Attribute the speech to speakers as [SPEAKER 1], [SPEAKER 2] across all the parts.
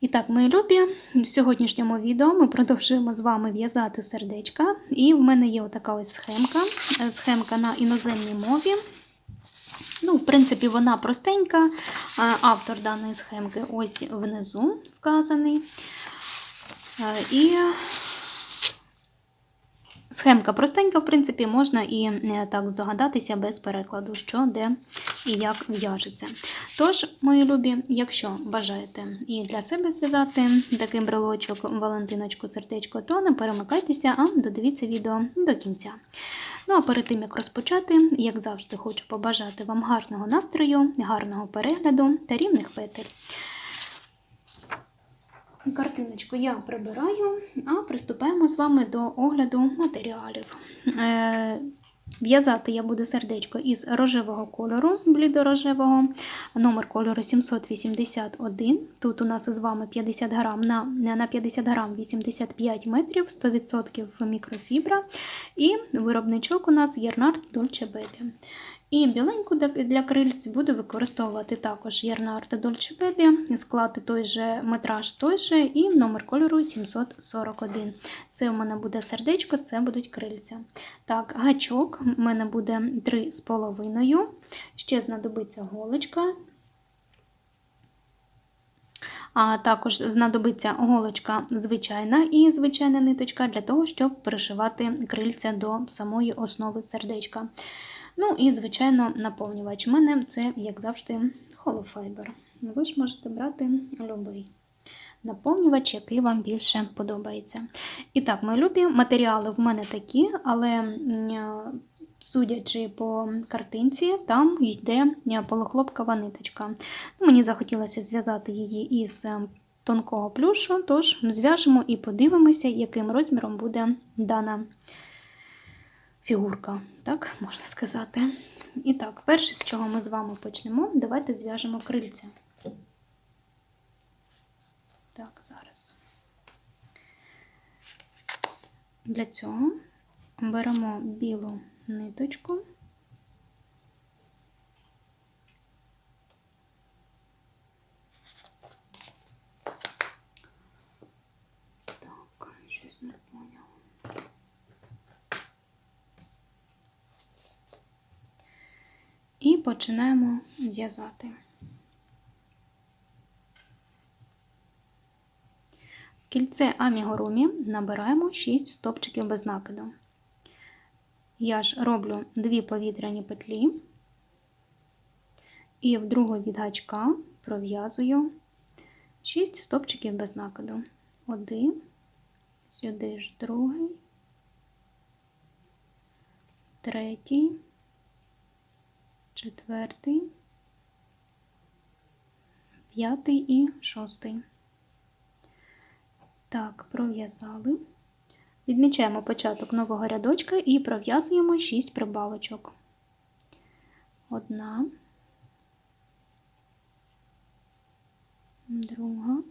[SPEAKER 1] І так, мої любі, в сьогоднішньому відео ми продовжуємо з вами в'язати сердечка. І в мене є отака ось схемка. Е, Схемка на іноземній мові. Ну, В принципі, вона простенька. Е, Автор даної схемки ось внизу вказаний. Е, І Схемка простенька, в принципі, можна і е, так здогадатися без перекладу, що де і як в'яжеться. Тож, мої любі, якщо бажаєте і для себе зв'язати такий брелочок, валентиночку, сердечко, то не перемикайтеся, а додивіться відео до кінця. Ну а перед тим, як розпочати, як завжди, хочу побажати вам гарного настрою, гарного перегляду та рівних петель. Картиночку я прибираю, а приступаємо з вами до огляду матеріалів. Е, В'язати я буду сердечко із рожевого кольору, блідорожевого, номер кольору 781. Тут у нас з вами 50 грам на на 50 грам 85 метрів, 100% мікрофібра. І виробничок у нас Єрнард Dolce Baby. І біленьку для крильць буду використовувати також Єрнард Dolce Baby, склад той же метраж той же і номер кольору 741. Це у мене буде сердечко, це будуть крильця. Так, гачок у мене буде 3,5. Ще знадобиться голочка. А також знадобиться голочка звичайна і звичайна ниточка для того, щоб пришивати крильця до самої основи сердечка. Ну і, звичайно, наповнювач. У мене це, як завжди, холофайбер. Ви ж можете брати любий наповнювач, який вам більше подобається. І так, мої любі, матеріали в мене такі, але. Судячи по картинці, там йде полохлопкова ниточка. Мені захотілося зв'язати її із е, тонкого плюшу, тож зв'яжемо і подивимося, яким розміром буде дана фігурка, так можна сказати. І так, перше, з чого ми з вами почнемо, давайте зв'яжемо крильця. Так, зараз. Для цього беремо білу ниточку. Так, щось не поняла. І починаємо в'язати. Кільце амігурумі набираємо 6 стопчиків без накиду. Я ж роблю дві повітряні петлі і в другу від гачка пров'язую 6 стопчиків без накиду. Один, сюди ж другий, третій четвертий, п'ятий і шостий. Так, пров'язали. Відмічаємо початок нового рядочка і пров'язуємо 6 прибавочок. Одна, друга,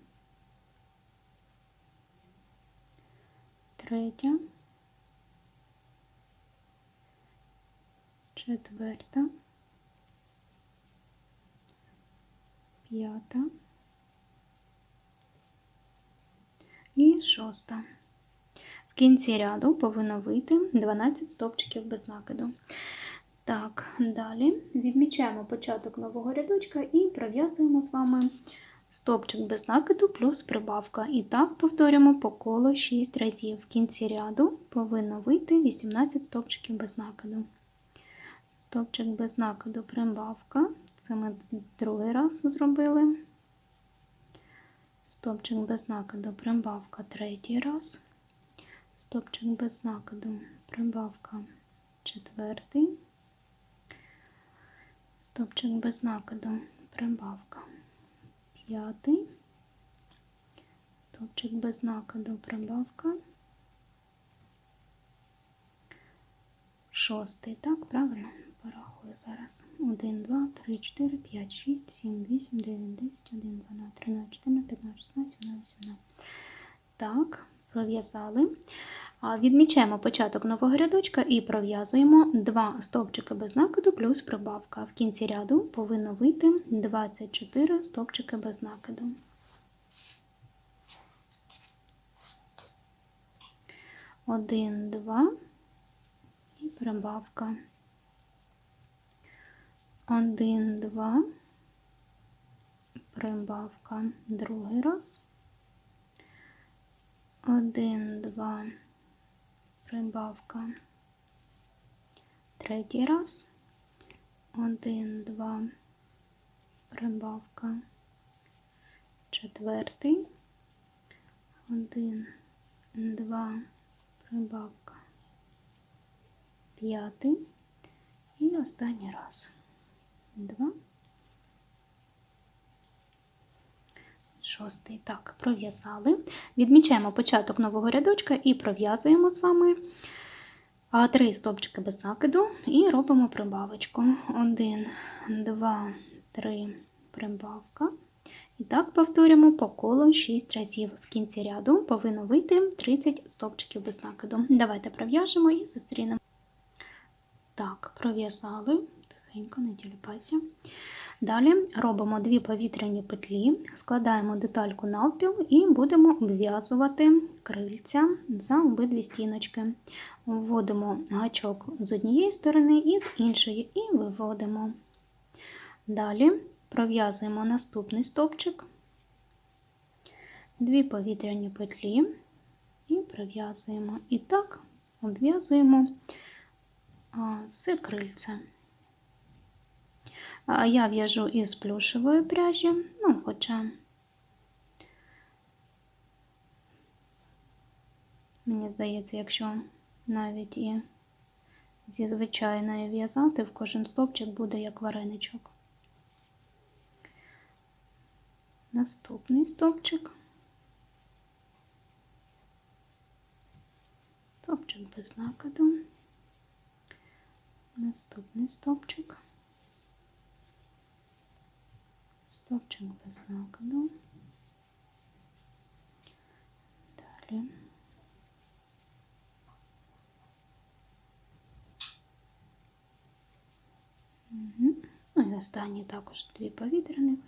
[SPEAKER 1] третя, четверта. П'ята і шоста. В кінці ряду повинно вийти 12 стовпчиків без накиду. Так, далі відмічаємо початок нового рядочка і пров'язуємо з вами стовпчик без накиду плюс прибавка. І так повторюємо по колу 6 разів. В кінці ряду повинно вийти 18 стовпчиків без накиду. Стовпчик без накиду прибавка. Це ми другий раз зробили. Стопчик без накиду, прибавка третій раз, стопчик без накиду, прибавка четвертий, стопчик без накиду, прибавка п'ятий, стопчик без накиду, прибавка шостий, так, правильно? Порахую зараз. 1, 2, 3, 4, 5, 6, 7, 8, 9, 10, 1, 12, 13, 14, 15, 16, 17, 18. Так, пров'язали. Відмічаємо початок нового рядочка і пров'язуємо два стовпчики без накиду плюс прибавка. В кінці ряду повинно вийти 24 стовпчики без накиду. Один, два і прибавка. Один, два, прибавка. Другий раз. Один, два, прибавка. Третій раз. Один, два, прибавка. Четвертий. Один, два, прибавка. П'ятий. І останній раз. Два. Шостий. Так, пров'язали. Відмічаємо початок нового рядочка і пров'язуємо з вами три стовпчики без накиду і робимо прибавочку. Один, два, три, прибавка. І так повторюємо по колу 6 разів. В кінці ряду повинно вийти 30 стовпчиків без накиду. Давайте пров'яжемо і зустрінемо. Так, пров'язали. Тихенько, не тіліпайся. Далі робимо дві повітряні петлі, складаємо детальку навпіл і будемо обв'язувати крильця за обидві стіночки. Вводимо гачок з однієї сторони і з іншої, і виводимо. Далі пров'язуємо наступний стовпчик, дві повітряні петлі і пров'язуємо. І так обв'язуємо все крильце. Я в'яжу із плюшевої пряжі, ну, хоча мені здається, якщо навіть і зі звичайної в'язати, в кожен стовпчик буде як вареничок. Наступний стовпчик. Стовпчик без накиду. Наступний стовпчик. Стовпчик без накиду. Далі. Угу. Ну і останні також дві повітряних.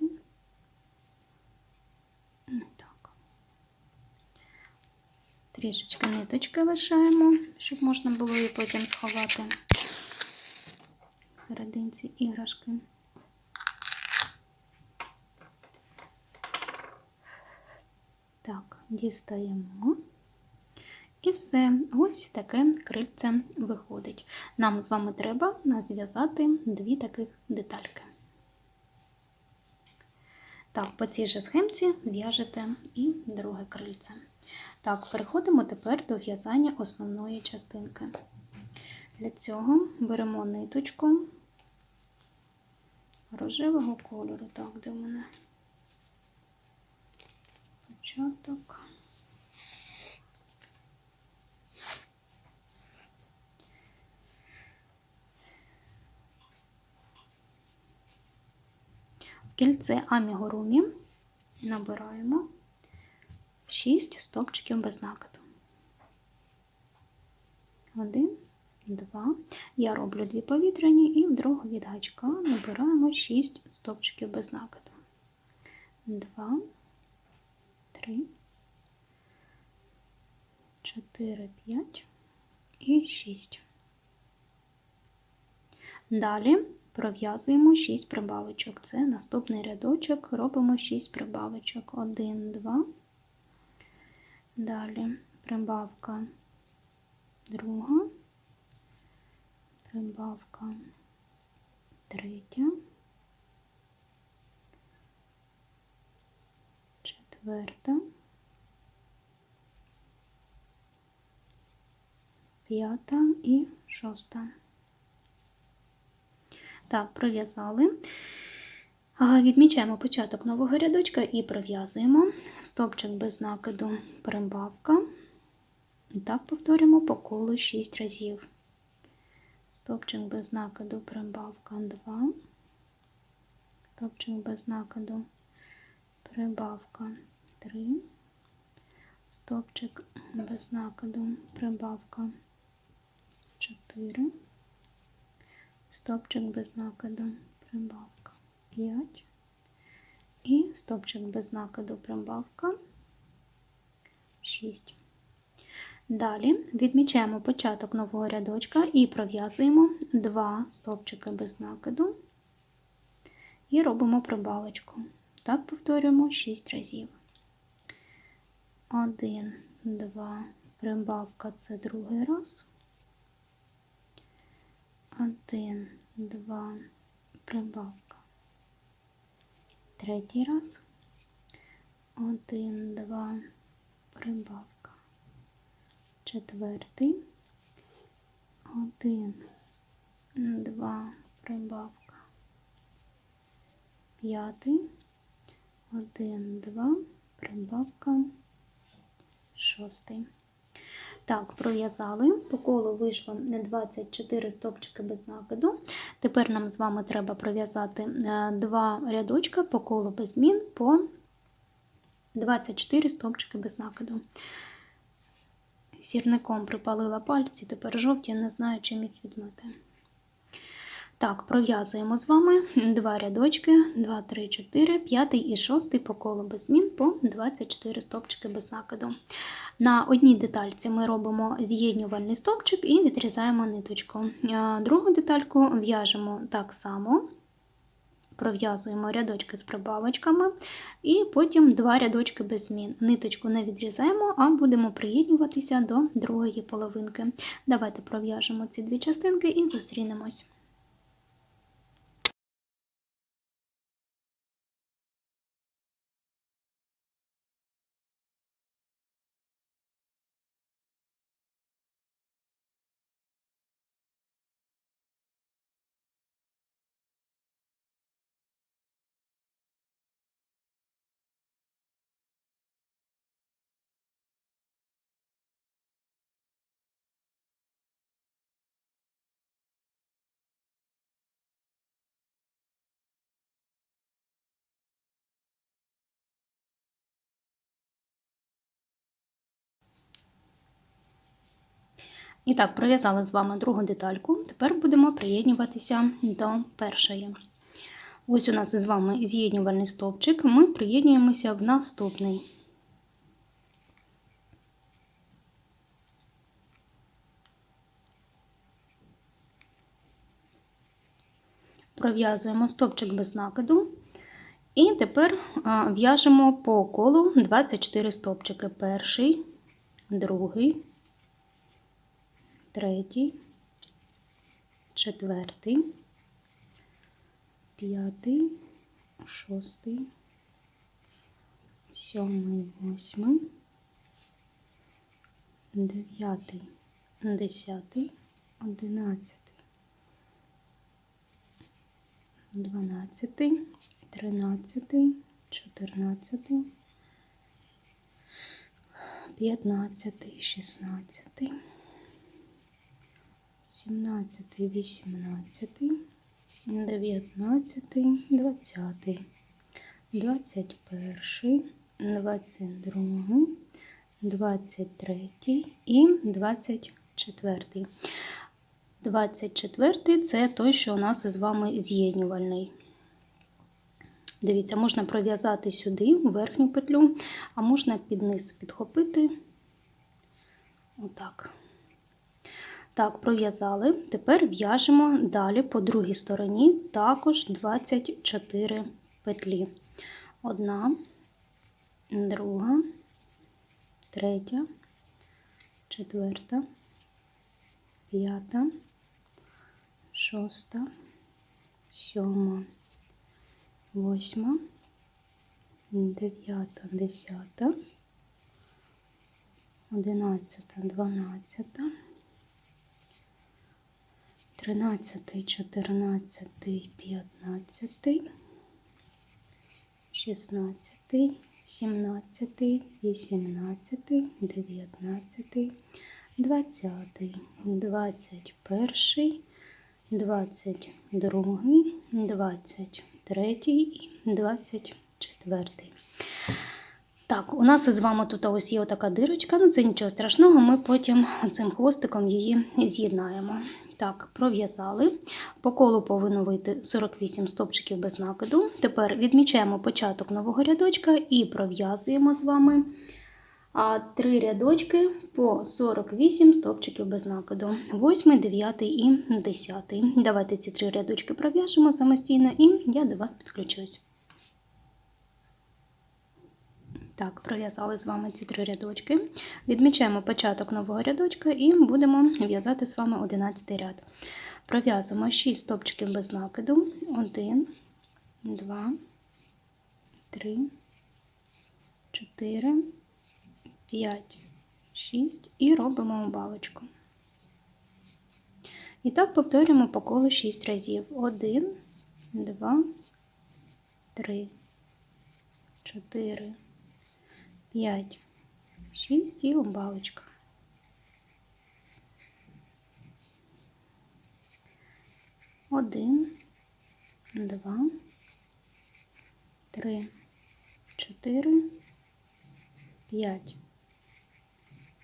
[SPEAKER 1] Так. Трішечки ниточки лишаємо, щоб можна було її потім сховати в серединці іграшки. Так, дістаємо. І все, ось таке крильце виходить. Нам з вами треба зв'язати дві таких детальки. Так, по цій же схемці в'яжете і друге крильце. Так, переходимо тепер до в'язання основної частинки. Для цього беремо ниточку рожевого кольору. Так, де в мене початок. Кільце амігурумі набираємо 6 стовпчиків без накиду. Один, два. Я роблю дві повітряні і в другу від гачка набираємо 6 стовпчиків без накиду. Два, три, чотири, п'ять і шість. Далі пров'язуємо 6 прибавочок. Це наступний рядочок, робимо 6 прибавочок. 1, 2. Далі прибавка друга, прибавка третя, четверта, п'ята і шоста. Так, пров'язали. Відмічаємо початок нового рядочка і пров'язуємо стопчик без накиду прибавка. І так повторюємо по колу 6 разів. стопчик без накиду, прибавка 2, стопчик без накиду, прибавка 3, стопчик без накиду, прибавка 4, стопчик без накиду, прибавка 5 і стопчик без накиду, прибавка 6. Далі відмічаємо початок нового рядочка і пров'язуємо два стовпчики без накиду і робимо прибавочку. Так повторюємо 6 разів. 1, 2, прибавка це другий раз. 1, 2, прибавка. Третій раз. 1, 2, прибавка четвертий, один, два, прибавка, п'ятий, один, два, прибавка, шостий. Так, пров'язали, по колу вийшло 24 стопчики без накиду. Тепер нам з вами треба пров'язати е, два рядочка по колу без змін по 24 стопчики без накиду. Сірником припалила пальці, тепер жовті, не знаю, чим їх відмити. Так, пров'язуємо з вами два рядочки, 2, 3, 4, 5 і 6 по колу без змін по 24 стопчики без накиду. На одній детальці ми робимо з'єднювальний стопчик і відрізаємо ниточку. Другу детальку в'яжемо так само пров'язуємо рядочки з прибавочками, і потім два рядочки без змін. Ниточку не відрізаємо, а будемо приєднуватися до другої половинки. Давайте пров'яжемо ці дві частинки і зустрінемось. І так, пров'язали з вами другу детальку. Тепер будемо приєднюватися до першої. Ось у нас з вами з'єднювальний стовпчик, ми приєднуємося в наступний. Пров'язуємо стовпчик без накиду. І тепер в'яжемо по колу 24 стовпчики. Перший, другий, третій, четвертий, п'ятий, шостий, сьомий, восьмий, дев'ятий, десятий, одинадцятий, дванадцятий, тринадцятий, чотирнадцятий, п'ятнадцятий, шістнадцятий. 17, 18, 19, 20, 21, 22, 23 і 24. 24 це той, що у нас із вами з'єднювальний. Дивіться, можна пров'язати сюди верхню петлю, а можна під низ підхопити. Отак. Так, пров'язали. Тепер в'яжемо далі по другій стороні також 24 петлі. Одна, друга, третя, четверта, п'ята, шоста, сьома, восьма, дев'ята, десята, одинадцята, дванадцята. 13, 14, 15, 16, 17, 18, 19, 20, 21, 22, 23 і 24. Так, у нас із вами тут ось є така дирочка, ну це нічого страшного, ми потім цим хвостиком її з'єднаємо. Так, пров'язали. По колу повинно вийти 48 стопчиків без накиду. Тепер відмічаємо початок нового рядочка і пров'язуємо з вами три рядочки по 48 стопчиків без накиду. 8, 9 і 10. Давайте ці три рядочки пров'яжемо самостійно і я до вас підключусь. Так, пров'язали з вами ці три рядочки. Відмічаємо початок нового рядочка і будемо в'язати з вами 11 ряд. Пров'язуємо 6 стопчиків без накиду. 1, 2, 3, 4, 5, 6 і робимо балочку. І так повторюємо по колу 6 разів. 1, 2, 3, 4, 5, 6 і обалочка. Один, два, три, чотири, п'ять,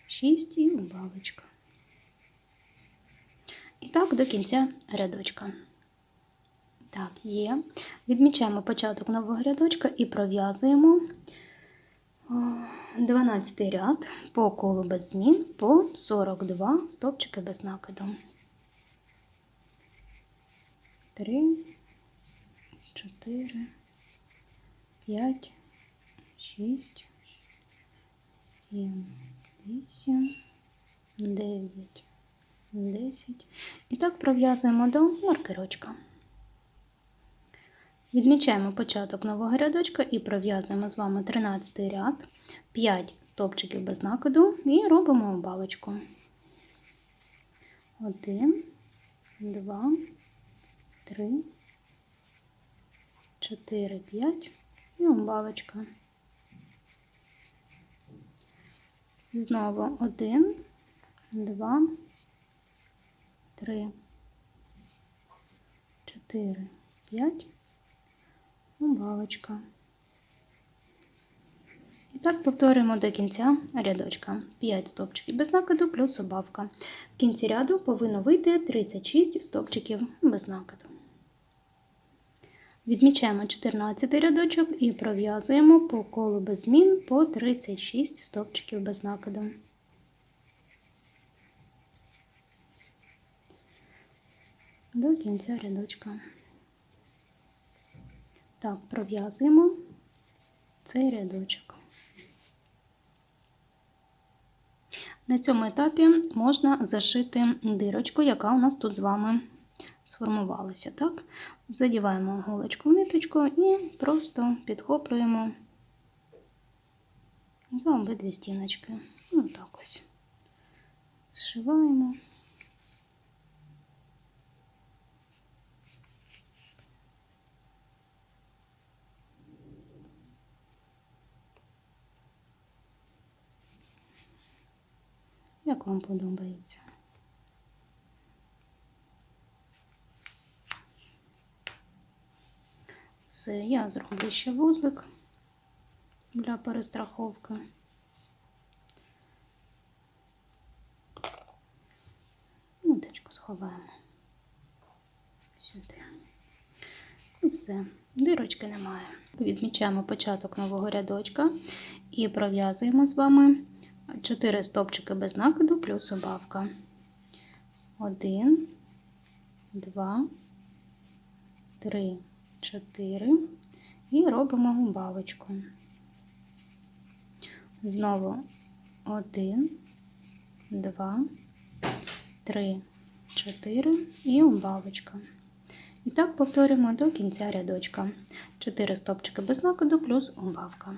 [SPEAKER 1] шість і убавочка. І так до кінця рядочка. Так, є. Відмічаємо початок нового рядочка і пров'язуємо 12 ряд по колу без змін по 42 стовпчики без накиду. 3, 4, 5, 6, 7, 8, 9, 10. І так пров'язуємо до маркерочка. Відмічаємо початок нового рядочка і пров'язуємо з вами 13 ряд, 5 стовпчиків без накиду і робимо обалочку. 1, 2, 3, 4, 5 і обалочка. Знову 1, 2, 3, 4, 5 убавочка. І так повторюємо до кінця рядочка. 5 стопчиків без накиду плюс убавка. В кінці ряду повинно вийти 36 стопчиків без накиду. Відмічаємо 14 рядочок і пров'язуємо по колу без змін по 36 стопчиків без накиду. До кінця рядочка. Так, пров'язуємо цей рядочок. На цьому етапі можна зашити дирочку, яка у нас тут з вами сформувалася. Так? Задіваємо голочку в ниточку і просто підхоплюємо за обидві стіночки. Ось так ось. Зшиваємо. Як вам подобається. Все, я зроблю ще вузлик для перестраховки. Ниточку сховаємо сюди. І все, дирочки немає. Відмічаємо початок нового рядочка і пров'язуємо з вами 4 стопчики без накиду плюс убавка. 1, 2, 3, 4 і робимо убавочку. Знову 1, 2, 3, 4 і убавочка. І так повторюємо до кінця рядочка. 4 стопчики без накиду плюс убавка.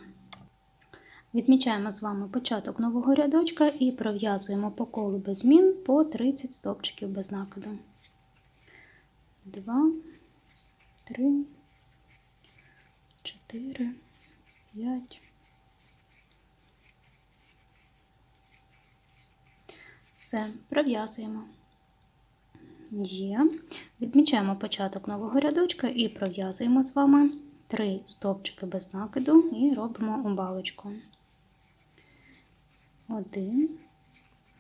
[SPEAKER 1] Відмічаємо з вами початок нового рядочка і пров'язуємо по колу без змін по 30 стовпчиків без накиду. 2, 3, 4, 5. Все, пров'язуємо. Є. Відмічаємо початок нового рядочка і пров'язуємо з вами три стовпчики без накиду і робимо убавочку. Один,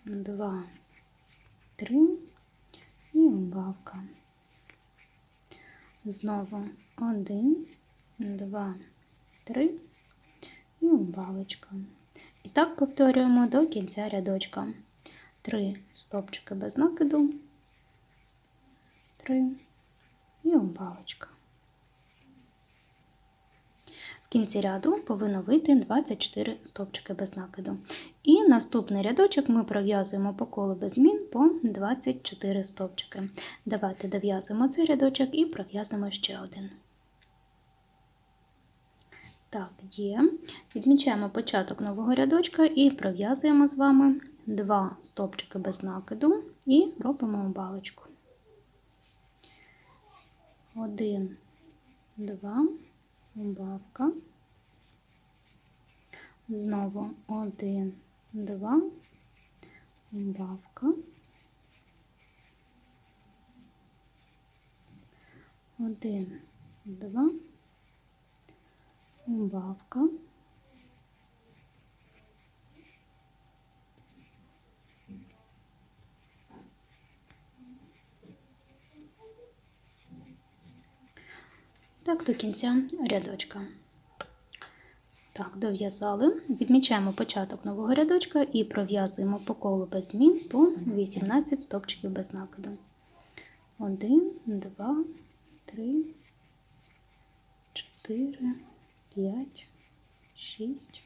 [SPEAKER 1] два, три і убавка. Знову один, два, три і убавочка. І так повторюємо до кінця рядочка. Три стопчики без накиду, три і убавочка. В кінці ряду повинно вийти 24 стовпчики без накиду. І наступний рядочок ми пров'язуємо по колу без змін по 24 стовпчики. Давайте дов'язуємо цей рядочок і пров'язуємо ще один. Так, є. Відмічаємо початок нового рядочка і пров'язуємо з вами 2 стовпчики без накиду і робимо балочку. 1, 2, Бабка. Знову один, два, бавка. Один, два, бавка. Так, до кінця рядочка. Так, дов'язали. Відмічаємо початок нового рядочка і пров'язуємо по колу без змін по 18 стопчиків без накиду. 1, 2, 3, 4, 5, 6,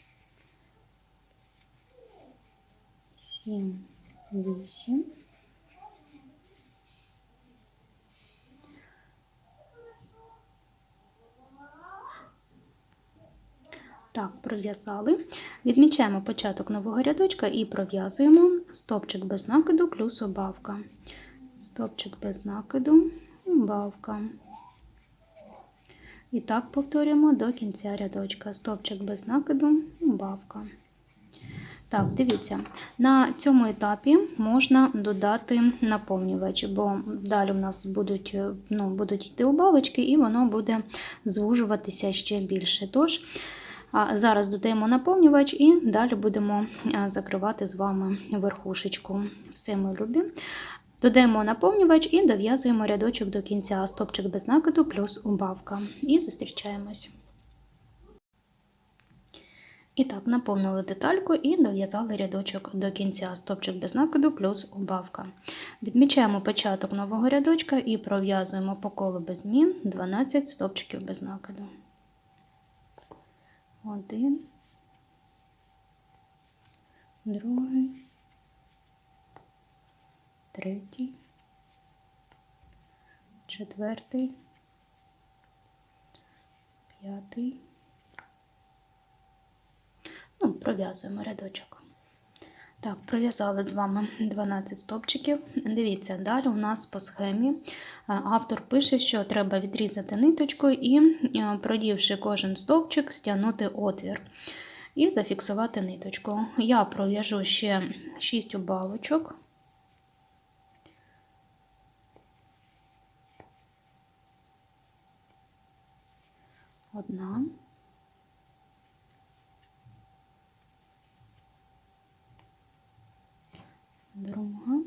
[SPEAKER 1] 7, 8. Так, пров'язали. Відмічаємо початок нового рядочка і пров'язуємо стопчик без накиду плюс убавка. Стопчик без накиду, убавка. І так повторюємо до кінця рядочка. Стопчик без накиду, убавка. Так, дивіться, на цьому етапі можна додати наповнювач, бо далі в нас будуть ну, будуть йти убавочки, і воно буде звужуватися ще більше. Тож, Зараз додаємо наповнювач і далі будемо закривати з вами верхушечку. Все ми любі. Додаємо наповнювач і дов'язуємо рядочок до кінця, стопчик без накиду плюс убавка. І зустрічаємось. І так, наповнили детальку і дов'язали рядочок до кінця, стопчик без накиду плюс убавка. Відмічаємо початок нового рядочка і пров'язуємо по колу без змін 12 стопчиків без накиду один, другий, третій, четвертий, п'ятий. Ну, пров'язуємо рядочок. Так, пров'язали з вами 12 стопчиків. Дивіться, далі у нас по схемі е, автор пише, що треба відрізати ниточку і, е, продівши кожен стовпчик, стягнути отвір і зафіксувати ниточку. Я пров'яжу ще 6 убавочок. Одна. Друга.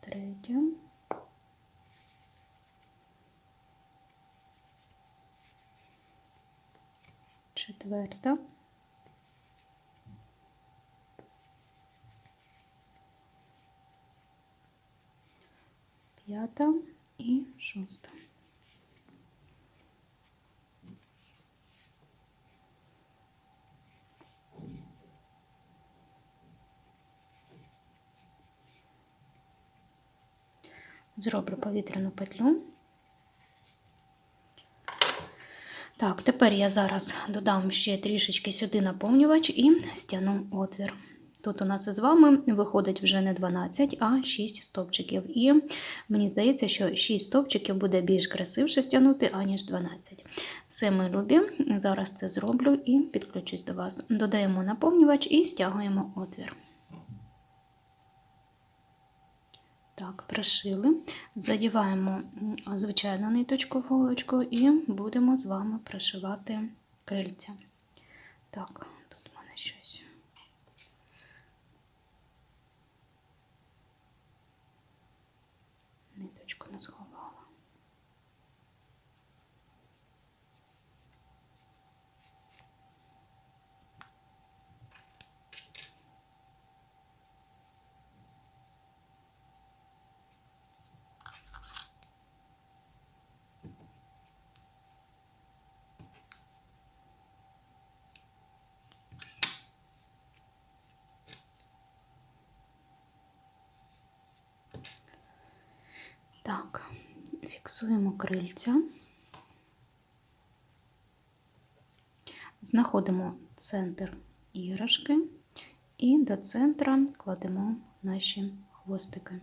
[SPEAKER 1] Третя. Четверта. П'ята і шоста. Зроблю повітряну петлю. Так, тепер я зараз додам ще трішечки сюди наповнювач і стягну отвір. Тут у нас із вами виходить вже не 12, а 6 стовпчиків. І мені здається, що 6 стовпчиків буде більш красивше стягнути, аніж 12. Все, ми любі. Зараз це зроблю і підключусь до вас. Додаємо наповнювач і стягуємо отвір. Так, пришили. Задіваємо звичайну ниточку в голочку і будемо з вами пришивати крильця. Так, тут у мене щось. Ниточку не сховала. Так, фіксуємо крильця. Знаходимо центр іграшки і до центра кладемо наші хвостики.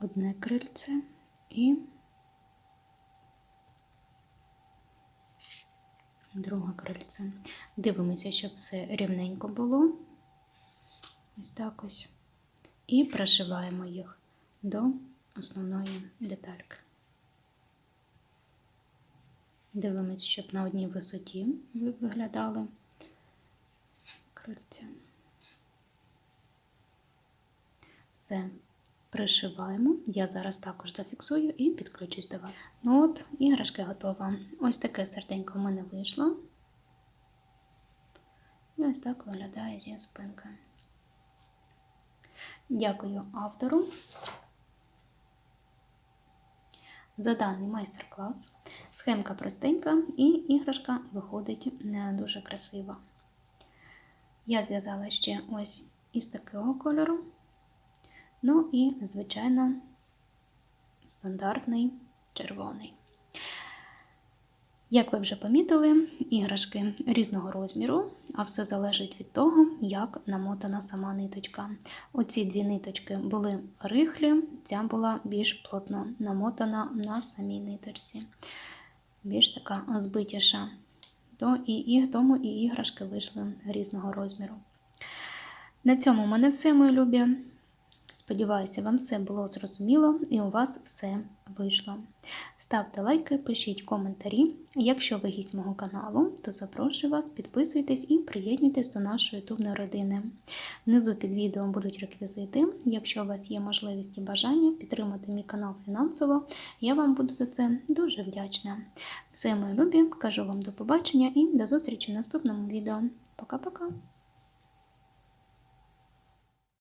[SPEAKER 1] Одне крильце і друге крильце. Дивимося, щоб все рівненько було. Ось так ось. І пришиваємо їх до основної детальки. Дивимось, щоб на одній висоті виглядали крильця. Все, пришиваємо. Я зараз також зафіксую і підключусь до вас. Ну от, іграшка готова. Ось таке серденько в мене вийшло. І ось так виглядає зі спинкою. Дякую автору за даний майстер-клас. Схемка простенька і іграшка виходить е, дуже красива. Я зв'язала ще ось із такого кольору. Ну і, звичайно, стандартний червоний. Як ви вже помітили, іграшки різного розміру, а все залежить від того, як намотана сама ниточка. Оці дві ниточки були рихлі, ця була більш плотно намотана на самій ниточці. Більш така збитіша. То і, і, тому і іграшки вийшли різного розміру. На цьому в мене все, мої любі. Сподіваюся, вам все було зрозуміло і у вас все вийшло. Ставте лайки, пишіть коментарі. Якщо ви гість мого каналу, то запрошую вас, підписуйтесь і приєднуйтесь до нашої ютубної родини. Внизу під відео будуть реквізити. Якщо у вас є можливість і бажання підтримати мій канал фінансово, я вам буду за це дуже вдячна. Все, мої любі, кажу вам до побачення і до зустрічі в наступному відео. Пока-пока!